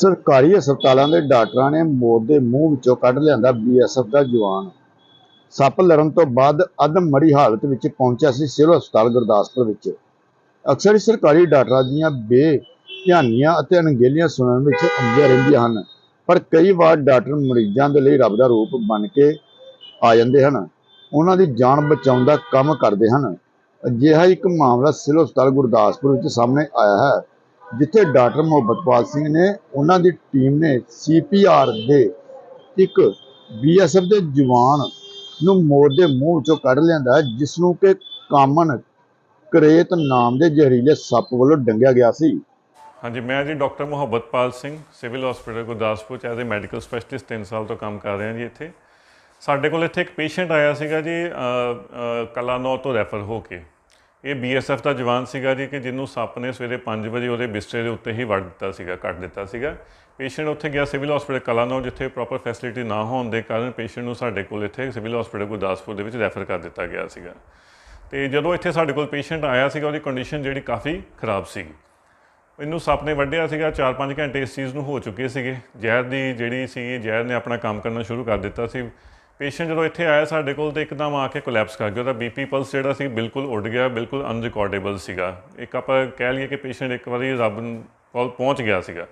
ਸਰਕਾਰੀ ਹਸਪਤਾਲਾਂ ਦੇ ਡਾਕਟਰਾਂ ਨੇ ਮੌਤ ਦੇ ਮੂੰਹ ਵਿੱਚੋਂ ਕੱਢ ਲਿਆਂਦਾ ਬੀਐਸਐਫ ਦਾ ਜਵਾਨ। ਸੱਪ ਲੜਨ ਤੋਂ ਬਾਅਦ ਅਦਮ ਮਰੀ ਹਾਲਤ ਵਿੱਚ ਪਹੁੰਚਿਆ ਸੀ ਸਿਵਲ ਹਸਪਤਾਲ ਗੁਰਦਾਸਪੁਰ ਵਿੱਚ। ਅਕਸਰ ਹੀ ਸਰਕਾਰੀ ਡਾਕਟਰਾਂ ਦੀਆਂ ਬੇਧਿਆਨੀਆਂ ਅਤੇ ਅਣਗਹਿਲੀਆਂ ਸੁਣਨ ਵਿੱਚ ਆਉਂਦੀਆਂ ਰਹਿੰਦੀਆਂ ਹਨ, ਪਰ ਕਈ ਵਾਰ ਡਾਕਟਰ ਮਰੀਜ਼ਾਂ ਦੇ ਲਈ ਰੱਬ ਦਾ ਰੂਪ ਬਣ ਕੇ ਆ ਜਾਂਦੇ ਹਨ। ਉਹਨਾਂ ਦੀ ਜਾਨ ਬਚਾਉਣ ਦਾ ਕੰਮ ਕਰਦੇ ਹਨ। ਅਜਿਹਾ ਇੱਕ ਮਾਮਲਾ ਸਿਵਲ ਹਸਪਤਾਲ ਗੁਰਦਾਸਪੁਰ ਵਿੱਚ ਸਾਹਮਣੇ ਆਇਆ ਹੈ। ਜਿੱਥੇ ਡਾਕਟਰ ਮੁਹੱਬਤਪਾਲ ਸਿੰਘ ਨੇ ਉਹਨਾਂ ਦੀ ਟੀਮ ਨੇ ਸੀਪੀਆਰ ਦੇ ਇੱਕ ਬੀਐਸਐਫ ਦੇ ਜਵਾਨ ਨੂੰ ਮੋਰ ਦੇ ਮੂੰਹ ਵਿੱਚੋਂ ਕੱਢ ਲਿਆਂਦਾ ਜਿਸ ਨੂੰ ਕਿ ਕਾਮਨ ਕਰੇਤ ਨਾਮ ਦੇ ਜ਼ਹਿਰੀਲੇ ਸੱਪ ਵੱਲੋਂ ਡੰਗਿਆ ਗਿਆ ਸੀ। ਹਾਂਜੀ, ਮੈਂ ਜੀ doctor Muhabbatpal Singh, civil hospital Gurdaspur ਚ ਐਜ਼ ਅ ਮੈਡੀਕਲ ਸਪੈਸ਼ਲਿਸਟ 3 ਸਾਲ ਤੋਂ ਕੰਮ ਕਰ ਰਿਹਾ ਜੀ ਇੱਥੇ। ਸਾਡੇ ਕੋਲ ਇੱਥੇ ਇੱਕ ਪੇਸ਼ੈਂਟ ਆਇਆ ਸੀਗਾ ਜੀ ਕਲਾਨੌਰ ਤੋਂ ਰੈਫਰ ਹੋ ਕੇ। ਇਹ ਬੀਐਸਐਫ ਦਾ ਜਵਾਨ ਸੀਗਾ ਜੀ ਕਿ ਜਿਹਨੂੰ ਸੱਪ ਨੇ ਸਵੇਰੇ 5 ਵਜੇ ਉਹਦੇ ਬਿਸਤਰੇ ਦੇ ਉੱਤੇ ਹੀ ਵੜ ਦਿੱਤਾ ਸੀਗਾ ਕੱਟ ਦਿੱਤਾ ਸੀਗਾ। ਪੇਸ਼ੈਂਟ ਉੱਥੇ ਗਿਆ ਸਿਵਲ ਹਸਪੀਟਲ ਕਲਾਨੌਰ, ਜਿੱਥੇ ਪ੍ਰੋਪਰ ਫੈਸਿਲਿਟੀ ਨਾ ਹੋਣ ਦੇ ਕਾਰਨ ਪੇਸ਼ੈਂਟ ਨੂੰ ਸਾਡੇ ਕੋਲ ਇੱਥੇ ਸਿਵਲ ਹਸਪੀਟਲ ਗੁਰਦਾਸਪੁਰ ਦੇ ਵਿੱਚ ਰੈਫਰ ਕਰ ਦਿੱਤਾ ਗਿਆ ਸੀਗਾ। ਤੇ ਜਦੋਂ ਇੱਥੇ ਸਾਡੇ ਕੋਲ ਪੇਸ਼ੈਂਟ ਆਇਆ ਸੀਗਾ, ਉਹਦੀ ਕੰਡੀਸ਼ਨ ਜਿਹੜੀ ਕਾਫੀ ਖਰਾਬ ਸੀਗੀ ਇਹਨੂੰ ਸੱਪ ਨੇ ਵੱਢਿਆ ਸੀਗਾ 4-5 ਘੰਟੇ ਇਸ ਚੀਜ਼ ਨੂੰ ਹੋ ਚੁੱਕੇ ਸੀਗੇ। ਜ਼ਹਿਰ ਦੀ ਜਿਹੜੀ ਸੀ ਜ਼ਹਿਰ ਨੇ ਆਪਣਾ ਕੰਮ ਕਰਨਾ ਸ਼ੁਰੂ ਕਰ ਦਿੱਤਾ ਸੀ। ਪੇਸ਼ੈਂਟ ਜਦੋਂ ਇੱਥੇ ਆਇਆ, ਸਾਡੇ ਕੋਲ ਤੇ ਇੱਕਦਮ ਆ ਕੇ ਕੋਲੈਪਸ ਕਰ ਗਿਆ। ਉਹਦਾ ਬੀਪੀ ਪਲਸ ਜਿਹੜਾ ਸੀ ਬਿਲਕੁਲ ਉੱਡ ਗਿਆ, ਬਿਲਕੁਲ ਅਨਰਿਕਾਰਡੇਬਲ ਸੀਗਾ। ਇੱਕ ਆਪਾਂ ਕਹਿ ਲਈਏ ਕਿ ਪੇਸ਼ੈਂਟ ਇੱਕ ਵਾਰੀ ਰੱਬ ਕੋਲ ਪਹੁੰਚ ਗਿਆ ਸੀਗਾ।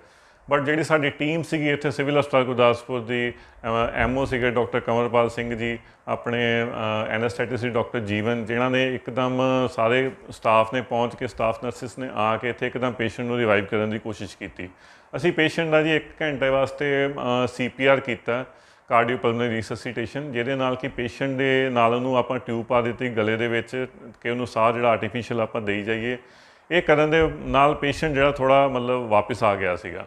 ਬਟ ਜਿਹੜੀ ਸਾਡੀ ਟੀਮ ਸੀਗੀ ਇੱਥੇ ਸਿਵਲ ਹਸਪਤਾਲ ਗੁਰਦਾਸਪੁਰ ਦੀ ਐਮਓ ਸੀਗੇ ਡਾਕਟਰ ਕੰਵਰਪਾਲ ਸਿੰਘ ਜੀ, ਆਪਣੇ ਐਨਸਥੈਟਿਸਟ ਡਾਕਟਰ ਜੀਵਨ, ਜਿਨ੍ਹਾਂ ਨੇ ਇੱਕਦਮ ਸਾਰੇ ਸਟਾਫ ਨੇ ਪਹੁੰਚ ਕੇ ਸਟਾਫ ਨਰਸਿਸ ਨੇ ਆ ਕੇ ਇੱਥੇ ਇੱਕਦਮ ਪੇਸ਼ੈਂਟ ਨੂੰ ਰਿਵਾਈਵ ਕਰਨ ਦੀ ਕੋਸ਼ਿਸ਼ ਕੀਤੀ। ਅਸੀਂ ਪੇਸ਼ੈਂਟ ਦਾ ਜੀ 1 ਘੰਟੇ ਵਾਸਤੇ ਸੀਪੀਆਰ ਕੀਤਾ। ਕਾਰਡੀਓਪਲਮਨਰੀ ਰੀਸਸੀਟੇਸ਼ਨ ਜਿਹਦੇ ਨਾਲ ਕਿ ਪੇਸ਼ੈਂਟ ਦੇ ਨਾਲ ਉਹਨੂੰ ਆਪਾਂ ਟਿਊਬ ਪਾ ਦਿੱਤੀ, ਗਲੇ ਦੇ ਵਿੱਚ ਕਿ ਉਹਨੂੰ ਸਾਹ ਜਿਹੜਾ ਆਰਟੀਫੀਸ਼ੀਅਲ ਆਪਾਂ ਦੇਈ ਜਾਈਏ। ਇਹ ਕਰਨ ਦੇ ਨਾਲ ਪੇਸ਼ੈਂਟ ਜਿਹੜਾ ਥੋੜਾ ਮਤਲਬ ਵਾਪਸ ਆ ਗਿਆ ਸੀਗਾ।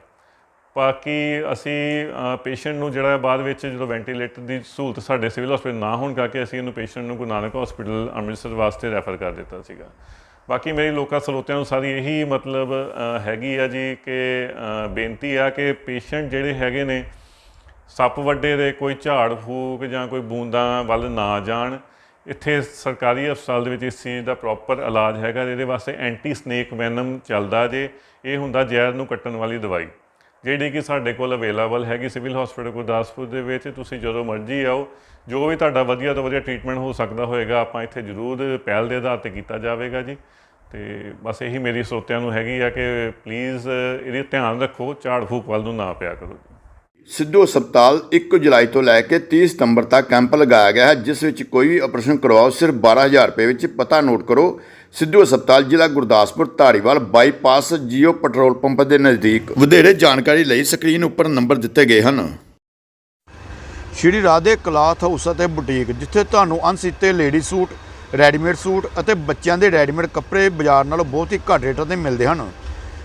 ਬਾਕੀ ਅਸੀਂ ਪੇਸ਼ੈਂਟ ਨੂੰ ਜਿਹੜਾ ਬਾਅਦ ਵਿੱਚ ਜਦੋਂ ਵੈਂਟੀਲੇਟਰ ਦੀ ਸਹੂਲਤ ਸਾਡੇ ਸਿਵਲ ਹਸਪੀਟਲ ਨਾ ਹੋਣ ਕਰਕੇ ਅਸੀਂ ਇਹਨੂੰ ਪੇਸ਼ੈਂਟ ਨੂੰ ਗੁਰੂ ਨਾਨਕ ਹਸਪੀਟਲ ਅੰਮ੍ਰਿਤਸਰ ਵਾਸਤੇ ਰੈਫਰ ਕਰ ਦਿੱਤਾ ਸੀਗਾ। ਬਾਕੀ ਮੇਰੀ ਲੋਕਾਂ ਸਰੋਤਿਆਂ ਨੂੰ ਸਾਰੀ ਇਹੀ ਮਤਲਬ ਹੈਗੀ ਆ ਜੀ ਕਿ ਬੇਨਤੀ ਆ ਕਿ ਪੇਸ਼ੈਂਟ ਜਿਹੜੇ ਹੈਗੇ ਨੇ ਸੱਪ ਵੱਡੇ ਦੇ ਕੋਈ ਝਾੜ ਫੂਕ ਜਾਂ ਕੋਈ ਬੂੰਦਾਂ ਵੱਲ ਨਾ ਜਾਣ, ਇੱਥੇ ਸਰਕਾਰੀ ਹਸਪਤਾਲ ਦੇ ਵਿੱਚ ਇਸ ਚੀਜ਼ ਦਾ ਪ੍ਰੋਪਰ ਇਲਾਜ ਹੈਗਾ ਇਹਦੇ ਵਾਸਤੇ ਐਂਟੀ ਸਨੇਕ ਵੈਨਮ ਚੱਲਦਾ ਜੇ, ਇਹ ਹੁੰਦਾ ਜ਼ਹਿਰ ਨੂੰ ਕੱਟਣ ਵਾਲੀ ਦਵਾਈ। ਜਿਹੜੀ ਕਿ ਸਾਡੇ ਕੋਲ ਅਵੇਲੇਬਲ ਹੈਗੀ ਸਿਵਲ ਹਸਪੀਟਲ ਗੁਰਦਾਸਪੁਰ ਦੇ ਵਿੱਚ, ਤੁਸੀਂ ਜਦੋਂ ਮਰਜ਼ੀ ਆਓ, ਜੋ ਵੀ ਤੁਹਾਡਾ ਵਧੀਆ ਤੋਂ ਵਧੀਆ ਟ੍ਰੀਟਮੈਂਟ ਹੋ ਸਕਦਾ ਹੋਏਗਾ, ਆਪਾਂ ਇੱਥੇ ਜ਼ਰੂਰ ਪਹਿਲ ਦੇ ਆਧਾਰ ਤੇ ਕੀਤਾ ਜਾਵੇਗਾ ਜੀ। ਤੇ ਬਸ ਇਹੀ ਮੇਰੀ ਸਰੋਤਿਆਂ ਨੂੰ ਹੈਗੀ ਆ ਕਿ ਪਲੀਜ਼ ਇਹਦੇ ਧਿਆਨ ਰੱਖੋ, ਝਾੜ ਫੂਕ ਵੱਲ ਨੂੰ ਨਾ ਪਿਆ ਕਰੋ ਸਿੱਧੂ ਹਸਪਤਾਲ 1 ਜੁਲਾਈ ਤੋਂ ਲੈ ਕੇ 30 ਸਤੰਬਰ ਤੱਕ ਕੈਂਪ ਲਗਾਇਆ ਗਿਆ ਹੈ, ਜਿਸ ਵਿੱਚ ਕੋਈ ਵੀ ਆਪਰੇਸ਼ਨ ਕਰਵਾਓ, ਸਿਰਫ 12000 ਰੁਪਏ ਵਿੱਚ ਪਤਾ ਨੋਟ ਕਰੋ। ਸਿੱਧੂ ਹਸਪਤਾਲ ਜ਼ਿਲ੍ਹਾ Gurdaspur Dhariwal bypass Jio petrol pump ਦੇ ਨਜ਼ਦੀਕ। ਵਧੇਰੇ ਜਾਣਕਾਰੀ ਲਈ ਸਕਰੀਨ ਉੱਪਰ ਨੰਬਰ ਦਿੱਤੇ ਗਏ ਹਨ। ਸ਼੍ਰੀ ਰਾਧੇ ਕਲਾਥ ਹਾਊਸ ਅਤੇ ਬੁਟੀਕ, ਜਿੱਥੇ ਤੁਹਾਨੂੰ ਅਣਸੀਤੇ ਲੇਡੀ ਸੂਟ, ਰੈਡੀਮੇਡ ਸੂਟ ਅਤੇ ਬੱਚਿਆਂ ਦੇ ਰੈਡੀਮੇਡ ਕੱਪੜੇ ਬਾਜ਼ਾਰ ਨਾਲੋਂ ਬਹੁਤ ਹੀ ਘੱਟ ਰੇਟਾਂ ਤੇ ਮਿਲਦੇ ਹਨ।